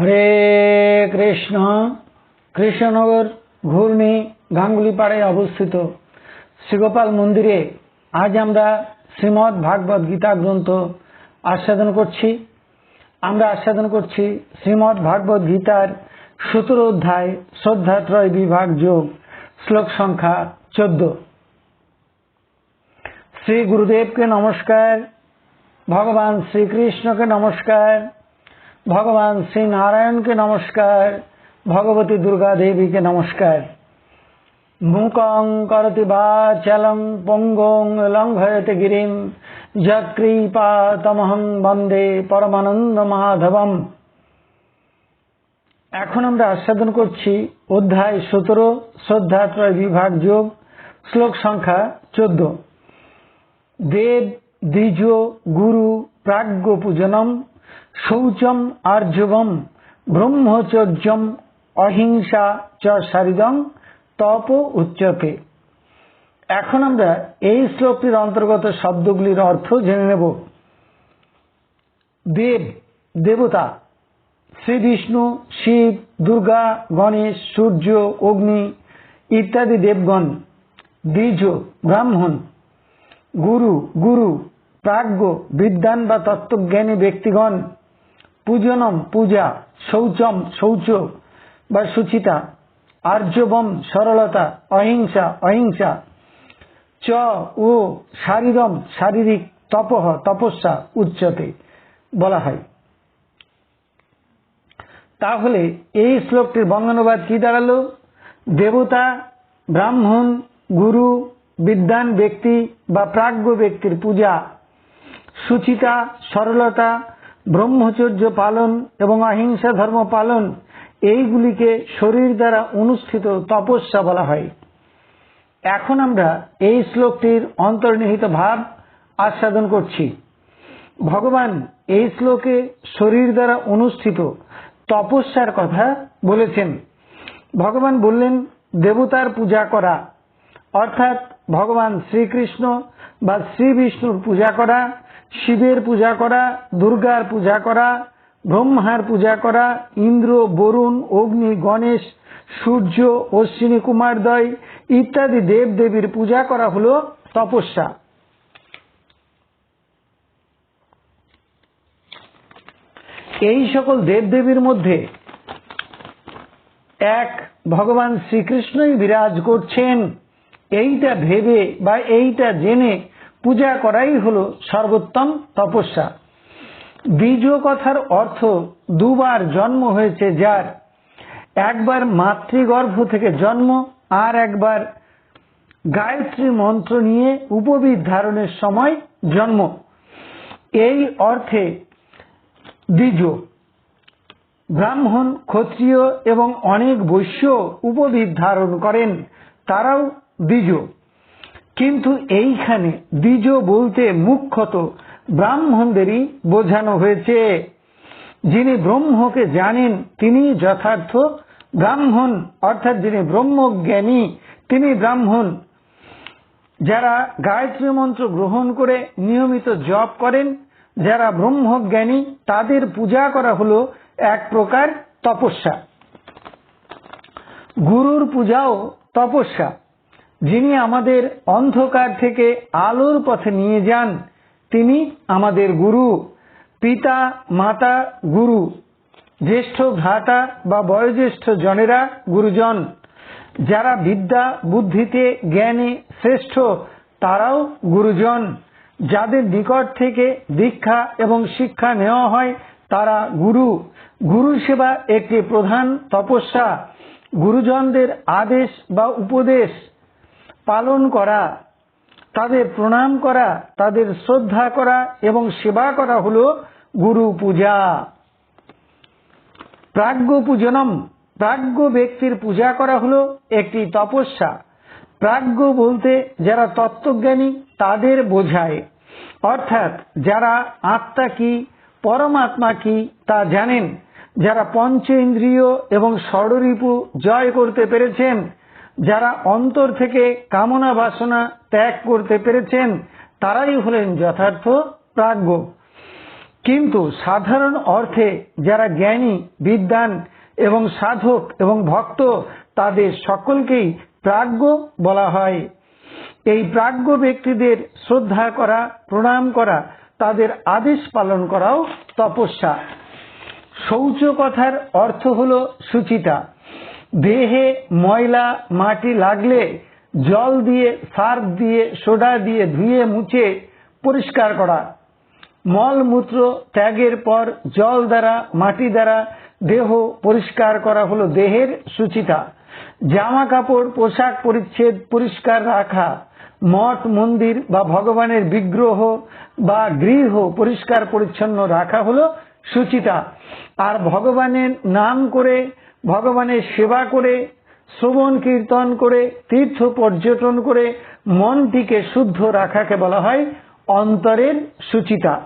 হরে কৃষ্ণ, কৃষ্ণনগর ঘূর্ণি গাঙ্গুলিপাড়ায় অবস্থিত। শ্রীগোপাল মন্দিরে আজ আমরা শ্রীমৎ ভাগবত গীতা গ্রন্থ আস্বাদন করছি। আমরা আস্বাদন করছি শ্রীমৎ ভাগবত গীতার সতেরো অধ্যায় শ্রদ্ধাত্রয় বিভাগ যোগ, শ্লোক সংখ্যা চোদ্দ। শ্রী গুরুদেবকে নমস্কার, ভগবান শ্রীকৃষ্ণকে নমস্কার। ভগবান শ্রী নারায়ণকে নমস্কার, ভগবতী দুর্গা দেবীকে নমস্কার। মূকং করতি বাচলং পঙ্গং লঙ্ঘয়তে গিরিম যৎকৃপাতমহং বন্দে পরমানন্দ মাধবম। এখন আমরা আস্বাদন করছি অধ্যায় সতেরো, শ্রদ্ধাত্রয় বিভাগ যোগ, শ্লোক সংখ্যা চোদ্দ। দেব, দ্বিজ, গুরু, প্রাজ্ঞ পূজনম শৌচম আর্জবম ব্রহ্মচর্যম অহিংসা চ সারিদং তপ উচ্চতে এখন আমরা এই শ্লোকটির অন্তর্গত শব্দগুলির অর্থ জেনে নেব। দেব, দেবতা শ্রী বিষ্ণু শিব, দুর্গা, গণেশ, সূর্য, অগ্নি ইত্যাদি দেবগণ, দ্বিজ, ব্রাহ্মণ, গুরু গুরু, প্রাজ্ঞ বিদ্যান বা তত্ত্বজ্ঞানী ব্যক্তিগণ পূজনম পূজা, শৌচম শৌচ বা সুচিতা, আর্যবম সরলতা, অহিংসা অহিংসা, চ ও শারীরম শারীরিক তপহ তপস্যা উচ্চতে বলা হয়। তাহলে এই শ্লোকটির বঙ্গানুবাদ কি দাঁড়াল? দেবতা, ব্রাহ্মণ, গুরু বিদ্যান ব্যক্তি বা প্রাজ্ঞ ব্যক্তির পূজা, সুচিতা, সরলতা ব্রহ্মচর্য পালন এবং অহিংসা ধর্ম পালন, এইগুলিকে শরীর দ্বারা অনুষ্ঠিত তপস্যা বলা হয়। এখন আমরা এই শ্লোকটির অন্তর্নিহিত ভাব আস্বাদন করছি। ভগবান এই শ্লোকে শরীর দ্বারা অনুষ্ঠিত তপস্যার কথা বলেছেন। ভগবান বললেন, দেবতার পূজা করা। অর্থাৎ ভগবান শ্রীকৃষ্ণ বা শ্রী বিষ্ণুর পূজা করা শিবের পূজা করা, দুর্গার পূজা করা, ব্রহ্মার পূজা করা, ইন্দ্র, বরুণ, অগ্নি, গণেশ, সূর্য, অশ্বিনী, কুমারদয় ইত্যাদি দেব দেবীর পূজা করা হল তপস্যা। এই সকল দেবদেবীর মধ্যে এক ভগবান শ্রীকৃষ্ণই বিরাজ করছেন। এইটা ভেবে বা এইটা জেনে পূজা করাই হল সর্বোত্তম তপস্যা। বীজ কথার অর্থ দুবার জন্ম হয়েছে যার। একবার মাতৃগর্ভ থেকে জন্ম, আর একবার গায়ত্রী মন্ত্র নিয়ে উপবিদ ধারণের সময় জন্ম। এই অর্থে দ্বিজ ব্রাহ্মণ, ক্ষত্রিয় এবং অনেক বৈশ্য উপবিদ ধারণ করেন, তারাও দ্বিজ কিন্তু এইখানে দ্বিজ বলতে মুখ্যত ব্রাহ্মণদেরই বোঝানো হয়েছে। যিনি ব্রহ্মকে জানেন, তিনি যথার্থ ব্রাহ্মণ, অর্থাৎ যিনি ব্রহ্মজ্ঞানী, তিনি ব্রাহ্মণ। যারা গায়ত্রী মন্ত্র গ্রহণ করে নিয়মিত জপ করেন, যারা ব্রহ্মজ্ঞানী, তাদের পূজা করা হলো এক প্রকার তপস্যা। গুরুর পূজাও তপস্যা। যিনি আমাদের অন্ধকার থেকে আলোর পথে নিয়ে যান, তিনি আমাদের গুরু, পিতা, মাতা, গুরু, জ্যেষ্ঠ ভ্রাতা বা বয়োজ্যেষ্ঠ জনেরা গুরুজন। যারা বিদ্যা, বুদ্ধিতে, জ্ঞানে শ্রেষ্ঠ, তারাও গুরুজন। যাদের নিকট থেকে দীক্ষা এবং শিক্ষা নেওয়া হয়, তারা গুরু। গুরু সেবা একটি প্রধান তপস্যা। গুরুজনদের আদেশ বা উপদেশ। পালন করা, তাদের প্রণাম করা, তাদের শ্রদ্ধা করা এবং সেবা করা হল গুরু পূজা। প্রাজ্ঞ পূজনম, প্রাজ্ঞ ব্যক্তির পূজা করা হলো একটি তপস্যা। প্রাজ্ঞ বলতে যারা তত্ত্বজ্ঞানী, তাদের বোঝায়। অর্থাৎ যারা আত্মা কি, পরমাত্মা কি তা জানেন। যারা পঞ্চ ইন্দ্রিয় এবং ষড়রিপু জয় করতে পেরেছেন যারা অন্তর থেকে কামনা বাসনা ত্যাগ করতে পেরেছেন, তারাই হলেন যথার্থ প্রাজ্ঞ। কিন্তু সাধারণ অর্থে যারা জ্ঞানী, বিদ্বান এবং সাধক এবং ভক্ত, তাদের সকলকেই প্রাজ্ঞ বলা হয়। এই প্রাজ্ঞ ব্যক্তিদের শ্রদ্ধা করা, প্রণাম করা, তাদের আদেশ পালন করাও তপস্যা। শৌচ কথার অর্থ হল সুচিতা। দেহে ময়লা, মাটি লাগলে জল দিয়ে, সার্ফ দিয়ে, সোডা দিয়ে ধুয়ে মুছে পরিষ্কার করা। মলমূত্র ত্যাগের পর জল দ্বারা, মাটি দ্বারা দেহ পরিষ্কার করা হলো দেহের সুচিতা। জামা কাপড় পোশাক পরিচ্ছেদ পরিষ্কার রাখা, মঠ, মন্দির বা ভগবানের বিগ্রহ বা গৃহ পরিষ্কার পরিচ্ছন্ন রাখা হলো সুচিতা। আর ভগবানের নাম করে ভগবানের সেবা করে, শ্রবণ কীর্তন করে, তীর্থ পর্যটন করে, মনটিকে শুদ্ধ রাখাকে বলা হয় অন্তরের সুচিতা।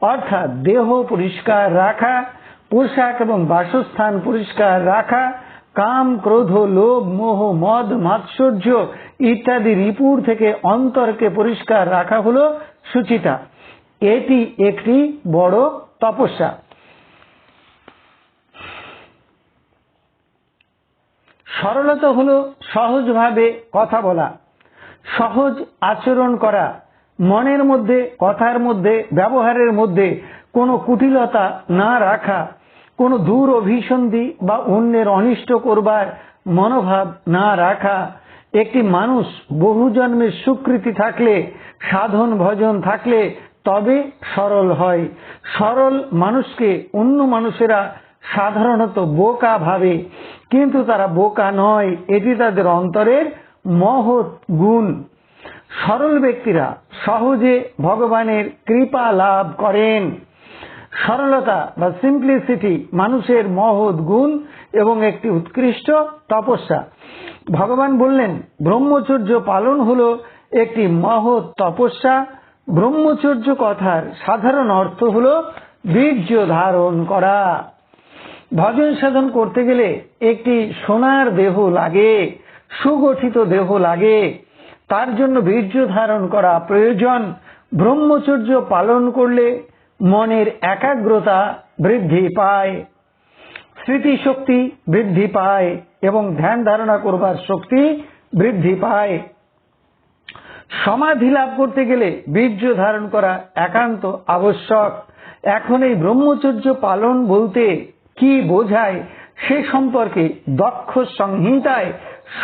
অর্থাৎ দেহ পরিষ্কার রাখা, পোশাক এবং বাসস্থান পরিষ্কার রাখা, কাম, ক্রোধ, লোভ, মোহ, মদ, মাৎসর্য ইত্যাদি রিপুর থেকে অন্তরকে পরিষ্কার রাখা হলো সুচিতা। এটি একটি বড় তপস্যা। সরলতা হলো সহজভাবে কথা বলা, সহজ আচরণ করা, মনের মধ্যে, কথার মধ্যে, ব্যবহারের মধ্যে কোনো কুটিলতা না রাখা, কোনো দূর অভিসন্ধি বা অন্যের অনিষ্ট করবার মনোভাব না রাখা, একটি মানুষ বহু জন্মের সুকৃতি থাকলে, সাধন ভজন থাকলে তবে সরল হয়। সরল মানুষকে অন্য মানুষেরা সাধারণত বোকা ভাবে, কিন্তু তারা বোকা নয়। এটি তাদের অন্তরের মহৎ গুণ। সরল ব্যক্তিরা সহজে ভগবানের কৃপা লাভ করেন। সরলতা বা সিম্পলিসিটি মানুষের মহৎ গুণ এবং একটি উৎকৃষ্ট তপস্যা। ভগবান বললেন, ব্রহ্মচর্য পালন হল একটি মহৎ তপস্যা। ব্রহ্মচর্য কথার সাধারণ অর্থ হল বীর্য ধারণ করা। ভজন সাধন করতে গেলে একটি সোনার দেহ লাগে, সুগঠিত দেহ লাগে। তার জন্য বীর্য ধারণ করা প্রয়োজন। ব্রহ্মচর্য পালন করলে মনের একাগ্রতা বৃদ্ধি পায়, স্মৃতিশক্তি বৃদ্ধি পায় এবং ধ্যান ধারণা করবার শক্তি বৃদ্ধি পায়। সমাধি লাভ করতে গেলে বীর্য ধারণ করা একান্ত আবশ্যক। এখন এই ব্রহ্মচর্য পালন বলতে কি বোঝায় সে সম্পর্কে দক্ষ সংহিতায়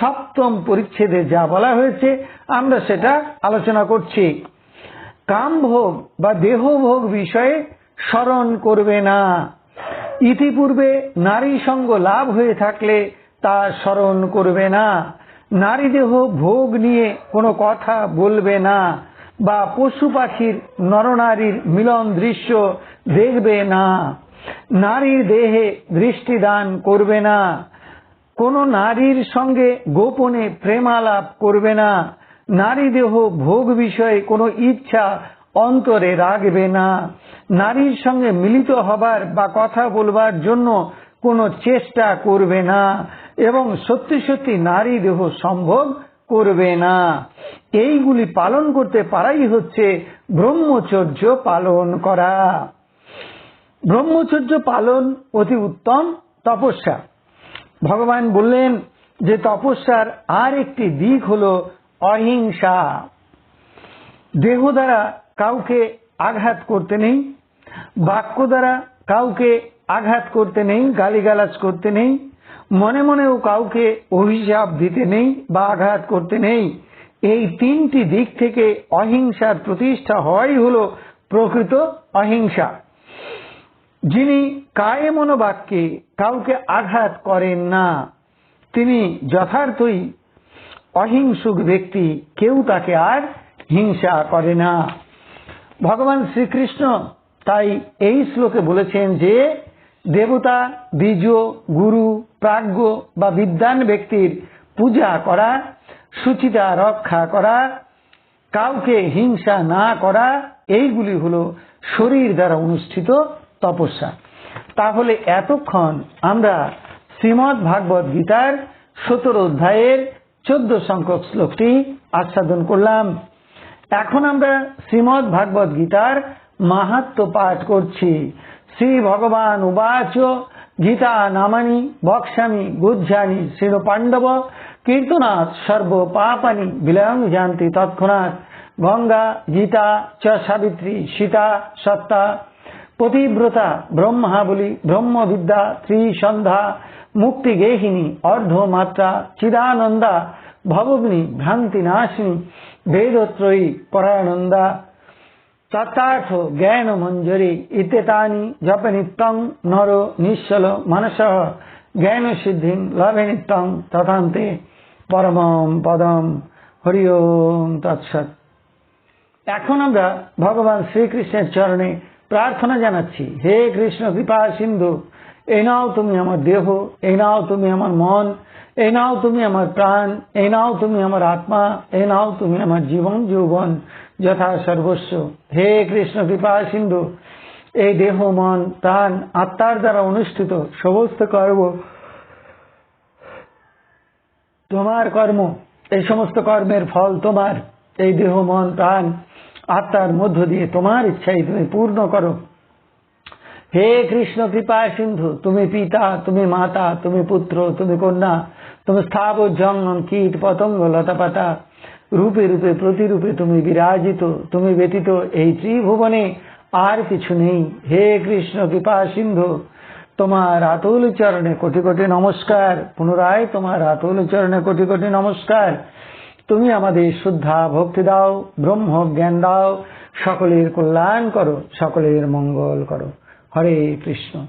সপ্তম পরিচ্ছেদে যা বলা হয়েছে, আমরা সেটা আলোচনা করছি। কামভোগ বা দেহভোগ বিষয়ে স্মরণ করবে না। ইতিপূর্বে নারী সঙ্গ লাভ হয়ে থাকলে তা স্মরণ করবে না। নারী দেহ ভোগ নিয়ে কোনো কথা বলবে না বা পশু পাখির নরনারীর মিলন দৃশ্য দেখবে না। নারীর দেহে দৃষ্টিদান করবে না। কোন নারীর সঙ্গে গোপনে প্রেমালাপ করবে না। নারী দেহ ভোগ বিষয়ে কোনো ইচ্ছা অন্তরে রাখবে না। নারীর সঙ্গে মিলিত হবার বা কথা বলবার জন্য কোনো চেষ্টা করবে না এবং সত্যি সত্যি নারী দেহ সম্ভব করবে না। এইগুলি পালন করতে পারাই হচ্ছে ব্রহ্মচর্য পালন করা। ব্রহ্মচর্য পালন অতি উত্তম তপস্যা। ভগবান বললেন যে তপস্যার আর একটি দিক হল অহিংসা। দেহ দ্বারা কাউকে আঘাত করতে নেই, বাক্য দ্বারা কাউকে আঘাত করতে নেই, গালিগালাজ করতে নেই, মনে মনেও কাউকে অভিশাপ দিতে নেই বা আঘাত করতে নেই। এই তিনটি দিক থেকে অহিংসার প্রতিষ্ঠা হওয়াই হল প্রকৃত অহিংসা। যিনি কায়ে মনোবাক্যে কাউকে আঘাত করেন না, তিনি যথার্থই অহিংসুক ব্যক্তি, কেউ তাকে আর হিংসা করে না। ভগবান শ্রীকৃষ্ণ তাই এই শ্লোকে বলেছেন যে, দেবতা বীজ গুরু, প্রাজ্ঞ বা বিদ্যান ব্যক্তির পূজা করা, সুচিতা রক্ষা করা, কাউকে হিংসা না করা, এইগুলি হল শরীর দ্বারা অনুষ্ঠিত তপস্যা। তাহলে এতক্ষণ আমরা শ্রীমৎ ভাগবত গীতার সতেরো অধ্যায়ের চোদ্দ সংখ্যক শ্লোকটি আস্বাদন করলাম। এখন আমরা শ্রীমৎ ভাগবত গীতার মাহাত্ম পাঠ করছি। শ্রী ভগবান উবাচ গীতা নামানি বক্সামি গুজ্জানি শ্রীণ পাণ্ডব কীর্তনাথ সর্ব পাপানি বিলয়ং জানতি তৎক্ষণাৎ। গঙ্গা, গীতা চ সাবিত্রী, সীতা, সত্তা পতিব্রতা ব্রহ্মাবলী ব্রহ্মবিদ্যা, ত্রিসন্ধ্যা গেহিনী অর্ধমাত্রা, চিদানন্দা, ভবগ্নি ভ্রান্তি নাশিনী বেদত্রয়ী, পরানন্দা, তত্তার্থ জ্ঞান মঞ্জরি ইত্যেতানি জপ নিত্যং নর নিশ্চল মানস জ্ঞান সিদ্ধি লভে নিত্যং তথান্তে, পরমম পদম হরি ওম তৎসৎ। এখন আমরা ভগবান শ্রীকৃষ্ণের চরণে প্রার্থনা জানাচ্ছি, হে কৃষ্ণ কৃপা সিন্ধু, এই নাও তুমি আমার দেহ, এই নাও তুমি আমার মন, এই নাও তুমি আমার প্রাণ, এই নাও তুমি আমার আত্মা, এই নাও তুমি আমার জীবন যৌবন, যথা সর্বস্ব। হে কৃষ্ণ কৃপা সিন্ধু, এই দেহ, মন, প্রাণ, আত্মার দ্বারা অনুষ্ঠিত সমস্ত কর্ম, তোমার কর্ম, এই সমস্ত কর্মের ফল তোমার। এই দেহ, মন, প্রাণ আত্মার মধ্য দিয়ে তোমার ইচ্ছাই তুমি পূর্ণ করো। হে কৃষ্ণ, কৃপা সিন্ধু, তুমি পিতা, তুমি মাতা, তুমি পুত্র, তুমি কন্যা, তুমি স্থাবর জঙ্গম, কীট, পতঙ্গ, লতাপাতা। রূপে রূপে, প্রতিরূপে তুমি বিরাজিত, তুমি ব্যতীত এই ত্রিভুবনে আর কিছু নেই। হে কৃষ্ণ, কৃপা সিন্ধু, তোমার আতুল চরণে কোটি কোটি নমস্কার। পুনরায় তোমার আতুল চরণে কোটি কোটি নমস্কার। তুমি আমাদের শ্রদ্ধা, ভক্তি দাও, ব্রহ্ম জ্ঞান দাও, সকলের কল্যাণ করো, সকলের মঙ্গল করো। হরে কৃষ্ণ।